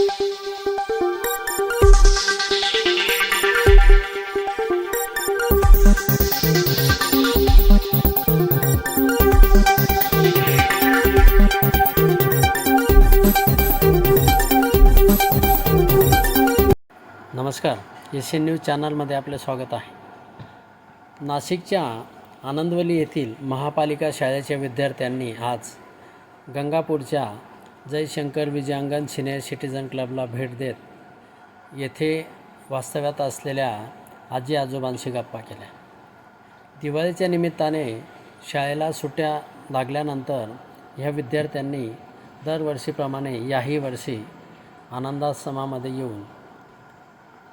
नमस्कार S N news चॅनलमध्ये आपले स्वागत आहे. नाशिकच्या आनंदवली येथील महापालिका शाळेच्या विद्यार्थ्यांनी आज गंगापूरच्या जयशंकर विजयांगण सिनियर सिटीजन क्लबला भेट देत येथे वास्तव्यात असलेल्या आजी आजोबांशी गप्पा केल्या. दिवाळीच्या निमित्ताने शाळेला सुट्ट्या लागल्यानंतर ह्या विद्यार्थ्यांनी दरवर्षीप्रमाणे याही वर्षी आनंदाश्रमामध्ये येऊन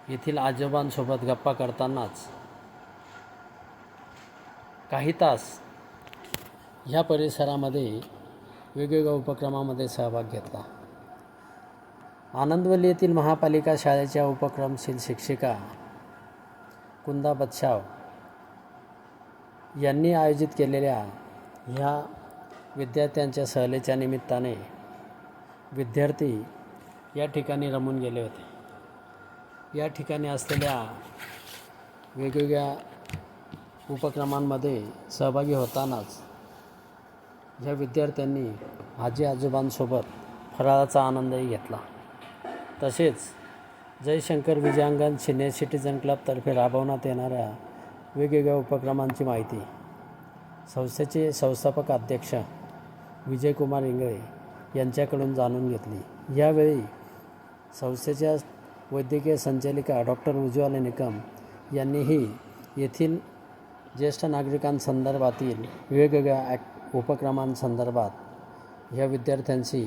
येथील आजोबांसोबत गप्पा करतानाच काही तास ह्या परिसरामध्ये वेगवेगळ्या उपक्रमामध्ये सहभाग घेतला. आनंदवली येथील महापालिका शाळेच्या उपक्रमशील शिक्षिका कुंदा बदशाव यांनी आयोजित केलेल्या ह्या विद्यार्थ्यांच्या सहलीच्या निमित्ताने विद्यार्थी या ठिकाणी रमून गेले होते. या ठिकाणी असलेल्या वेगवेगळ्या उपक्रमांमध्ये सहभागी होतानाच या विद्यार्थ्यांनी आजी आजोबांसोबत फराळाचा आनंदही घेतला. तसेच जयशंकर विजयांगण सिनियर सिटीजन क्लबतर्फे राबवण्यात येणाऱ्या वेगवेगळ्या उपक्रमांची माहिती. संस्थेचे संस्थापक अध्यक्ष विजयकुमार इंगळे यांच्याकडून जाणून घेतली. यावेळी संस्थेच्या वैद्यकीय संचालिका डॉक्टर उज्ज्वला निकम यांनीही येथील ज्येष्ठ नागरिकांसंदर्भातील वेगवेगळ्या ॲक्ट उपक्रमांसंदर्भात ह्या विद्यार्थ्यांशी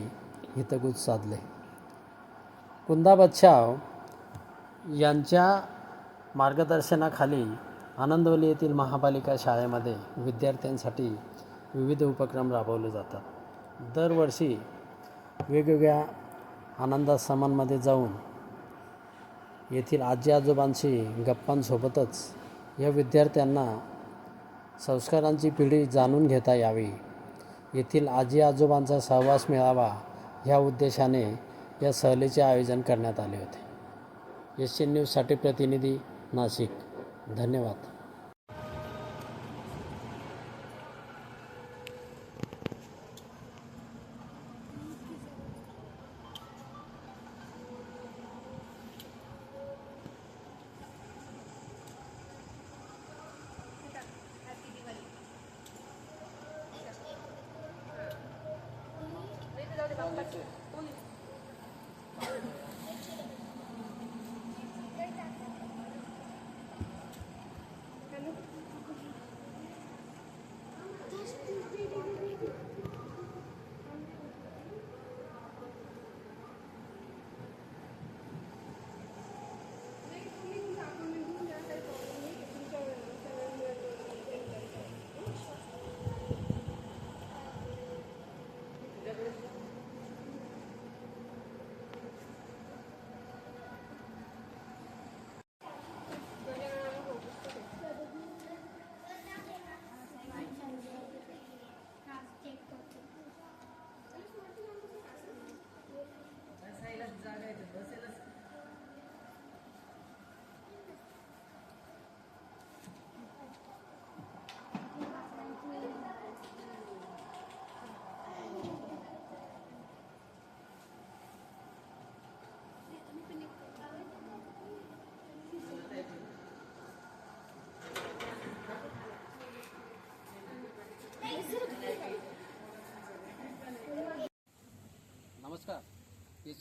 हितगुज साधले. कुंदा बच्छाव यांच्या मार्गदर्शनाखाली आनंदवली येथील महापालिका शाळेमध्ये विद्यार्थ्यांसाठी विविध उपक्रम राबवले जातात. दरवर्षी वेगवेगळ्या आनंदासमांमध्ये जाऊन येथील आजी आजोबांशी गप्पांसोबतच या विद्यार्थ्यांना संस्कारांची पिढी जाणून घेता यावी. येथील आजी आजोबांचा सहवास मिळावा ह्या उद्देशाने या सहलीचे आयोजन करण्यात आले होते. एस एन न्यूजसाठी प्रतिनिधी नाशिक. धन्यवाद. नमस्कार एस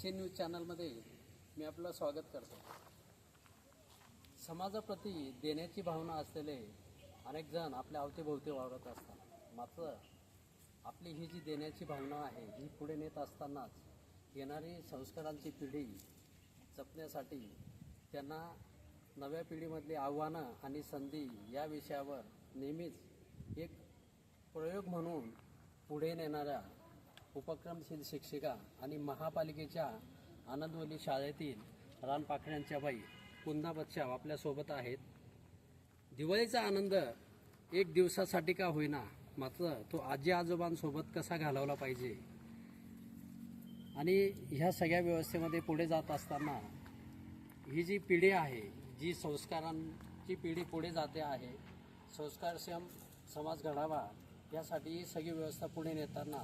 एन न्यूज चॅनलमध्ये मी आपलं स्वागत करतो. समाजाप्रती देण्याची भावना असलेले अनेक जण आपल्या अवतीभोवती वावरत असतात. मात्र आपली ही जी देण्याची भावना आहे ही पुढे नेत असतानाच येणारी संस्कारांची पिढी जपण्यासाठी त्यांना नव्या पिढीमधली आव्हानं आणि संधी या विषयावर नेहमीच एक प्रयोग म्हणून पुढे नेणाऱ्या उपक्रमशील शिक्षिका आणि महापालिकेच्या आनंदवली शाळेतील रानपाखड्यांच्या बाई कुंदा बच्चाव आपल्यासोबत आहेत. दिवाळीचा आनंद एक दिवसासाठी का होईना मात्र तो आजी आजोबांसोबत कसा घालवला पाहिजे? आणि ह्या सगळ्या व्यवस्थेमध्ये पुढे जात असताना ही जी पिढी आहे जी संस्कारांची पिढी पुढे जाते आहे संस्कारक्षम समाज घडावा यासाठी ही सगळी व्यवस्था पुढे नेताना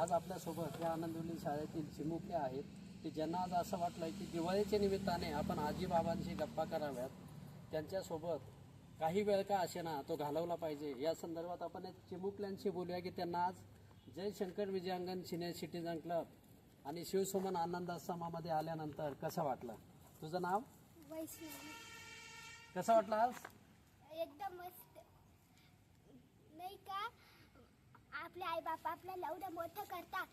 आज आपल्यासोबत या आनंदवली शाळेतील चिमुकले आहेत. की ज्यांना आज असं वाटलं की दिवाळीच्या निमित्ताने आपण आजीबाबांशी गप्पा कराव्यात त्यांच्यासोबत काही वेळ का असेना तो घालवला पाहिजे. या संदर्भात आपण एक चिमुकल्यांशी बोलूया की त्यांना आज Jai Shankar Vijayangan senior citizen club आणि शिवसुमन आनंद आश्रमामध्ये आल्यानंतर कसं वाटलं? तुझं नाव? कसं वाटलं आज? एकदम मस्त. नाही का? आपले आई बाप आपल्याला एवढं मोठं करतात.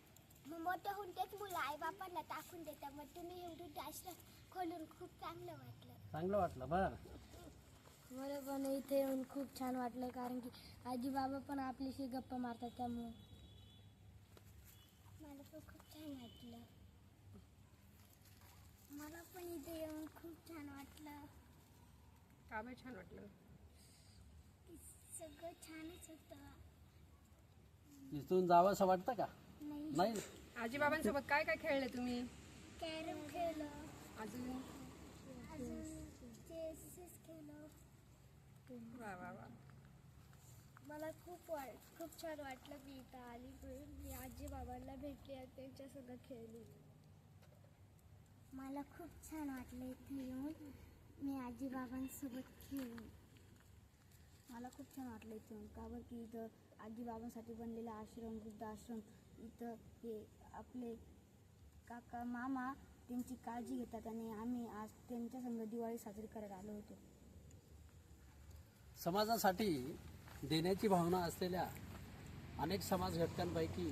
मग मोठं होऊन तेच मुलं आई बापांना टाकून देतात. मग तुम्ही एवढं आश्रम खोलून खूप चांगलं वाटलं. चांगलं वाटलं बरं. मला पण इथे येऊन खूप छान वाटलं कारण की आजी बाबा पण आपल्याशी गप्पा मारतात त्यामुळे. मला पण खूप छान वाटलं. मला पण इथे येऊन खूप छान वाटलं. का बरं छान वाटलं. सगळं छानच होतं. इथून जावं असं वाटतं का? नाही. नाही. आजीबाबांसोबत काय काय खेळले तुम्ही? कॅरम खेळलो. अजून? वा वा वा. मला खूप वाट खूप छान वाटलं मी इथं आली म्हणून मी आजी बाबांना भेटली आणि त्यांच्यासोबत खेळली. मला खूप छान वाटलं इथे येऊन. मी आजी बाबांसोबत खेळून. मला खूप छान वाटलं इथून का बरं की इथं आजीबाबांसाठी बनलेला आश्रम वृद्धाश्रम. इथं हे आपले काका मामा त्यांची काळजी घेतात आणि आम्ही आज त्यांच्या संघ दिवाळी साजरी करायला आलो होतो. समाजासाठी देण्याची भावना असलेल्या अनेक समाज घटकांपैकी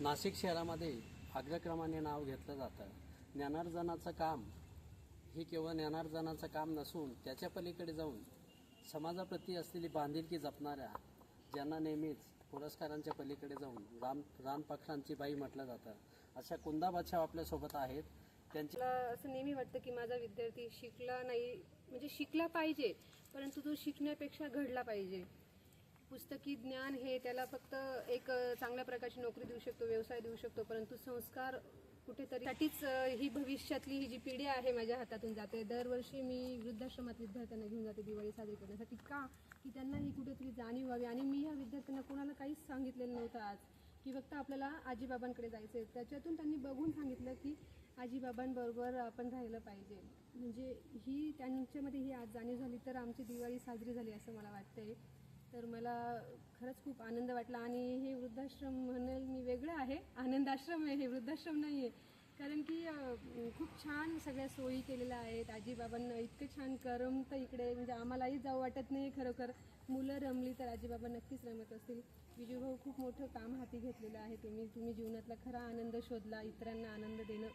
नाशिक शहरामध्ये अग्रक्रमाने नाव घेतलं जातं. ज्ञानार्जनाचं काम हे केवळ ज्ञानार्जनाचं काम नसून त्याच्या पलीकडे जाऊन समाजाप्रती असलेली बांधिलकी जपणाऱ्या ज्यांना नेहमीच पुरस्कारांच्या पलीकडे जाऊन राम रानपाखरांची बाई म्हटलं जातं. अशा कुंदा बचाव आपल्यासोबत आहेत. त्यांची मला असं नेहमी वाटतं की माझा विद्यार्थी शिकला नाही म्हणजे शिकला पाहिजे परंतु तो शिकण्यापेक्षा घडला पाहिजे. पुस्तकी ज्ञान हे त्याला फक्त एक चांगल्या प्रकारची नोकरी देऊ शकतो व्यवसाय देऊ शकतो परंतु संस्कार कुठेतरीसाठीच ही भविष्यातली ही जी पिढी आहे माझ्या हातातून जाते. दरवर्षी मी वृद्धाश्रमात विद्यार्थ्यांना घेऊन जाते दिवाळी साजरी करण्यासाठी. का? की त्यांना ही कुठेतरी जाणीव व्हावी. आणि मी ह्या विद्यार्थ्यांना कोणाला काहीच सांगितलेलं नव्हतं आज. की फक्त आपल्याला आजीबाबांकडे जायचं आहे त्याच्यातून त्यांनी बघून सांगितलं की आजीबाबांबरोबर आपण राहिलं पाहिजे. म्हणजे ही त्यांच्यामध्ये ही आज जाणीव झाली तर आमची दिवाळी साजरी झाली असं मला वाटतंय. तर मला खरंच खूप आनंद वाटला आणि हे वृद्धाश्रम म्हणेल मी वेगळं आहे. आनंदाश्रम आहे हे वृद्धाश्रम नाही आहे कारण की खूप छान सगळ्या सोयी केलेल्या आहेत. आजीबाबांना इतकं छान करमतं इकडे. म्हणजे आम्हालाही जाऊ वाटत नाही खरोखर. मुलं रमली तर आजीबाबा नक्कीच रमत असतील. विजूभाऊ खूप मोठं काम हाती घेतलेलं आहे. तुम्ही तुम्ही जीवनातला खरा आनंद शोधला इतरांना आनंद देणं.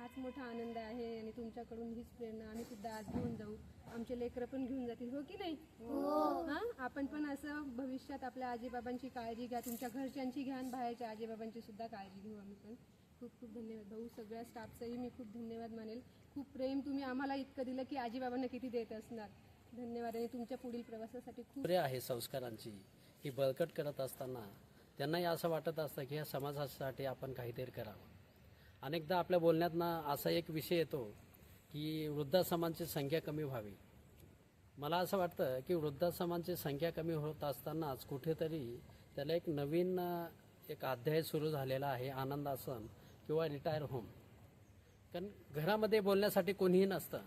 हाच मोठा आनंद आहे आणि तुमच्याकडून हीच प्रेरणा आम्ही सुद्धा आज घेऊन जाऊ. आमचे लेकरं पण घेऊन जातील हो की नाही? हा. आपण पण असं भविष्यात आपल्या आजीबाबांची काळजी घ्या तुमच्या घरच्यांची घ्या आणि बाहेरच्या आजीबाबांची सुद्धा काळजी घेऊ आम्ही पण. खूप खूप धन्यवाद भाऊ सगळ्या स्टाफचंही मी खूप धन्यवाद मानेल. खूप प्रेम तुम्ही आम्हाला इतकं दिलं की आजीबाबांना किती देत असणार. धन्यवाद आणि तुमच्या पुढील प्रवासासाठी खूप प्रे आहे संस्कारांची ही बळकट करत असताना त्यांनाही असं वाटत असतं की या समाजासाठी आपण काहीतरी करावं. अनेकदा आपल्या बोलण्यातनं असा एक विषय येतो की वृद्धाश्रमांची संख्या कमी व्हावी. मला असं वाटतं की वृद्धाश्रमांची संख्या कमी होत असतानाच कुठेतरी त्याला एक नवीन एक अध्याय सुरू झालेला आहे आनंद आश्रम किंवा रिटायर होम. कारण घरामध्ये बोलण्यासाठी कोणीही नसतं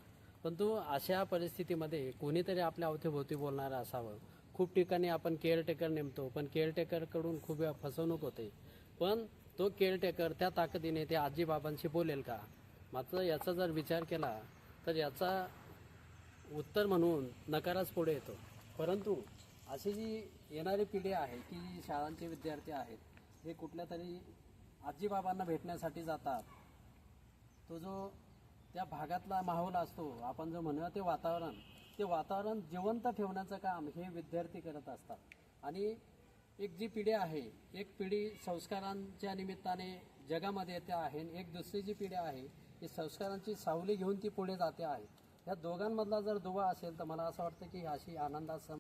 परंतु अशा परिस्थितीमध्ये कोणीतरी आपल्या अवतीभोवती बोलणारं असावं. खूप ठिकाणी आपण केअरटेकर नेमतो पण केअरटेकरकडून खूप फसवणूक होते. पण तो केअरटेकर त्या ताकदीने त्या आजीबाबांशी बोलेल का? मात्र याचा जर विचार केला तर याचा उत्तर म्हणून नकाराच पुढे येतो. परंतु अशी जी येणारी पिढी आहे की जी शाळांचे विद्यार्थी आहेत हे कुठल्या तरी आजीबाबांना भेटण्यासाठी जातात. तो जो त्या भागातला माहोल असतो आपण जो म्हणूया ते वातावरण ते वातावरण जिवंत ठेवण्याचं काम हे विद्यार्थी करत असतात. आणि एक जी पिढी आहे एक पिढी संस्कारांच्या निमित्ताने जगामध्ये येते आहे आणि एक दुसरी जी पिढी आहे ती संस्कारांची सावली घेऊन ती पुढे जाते आहे. या दोघांमधला जर दुवा असेल तर मला असं वाटतं की अशी आनंदास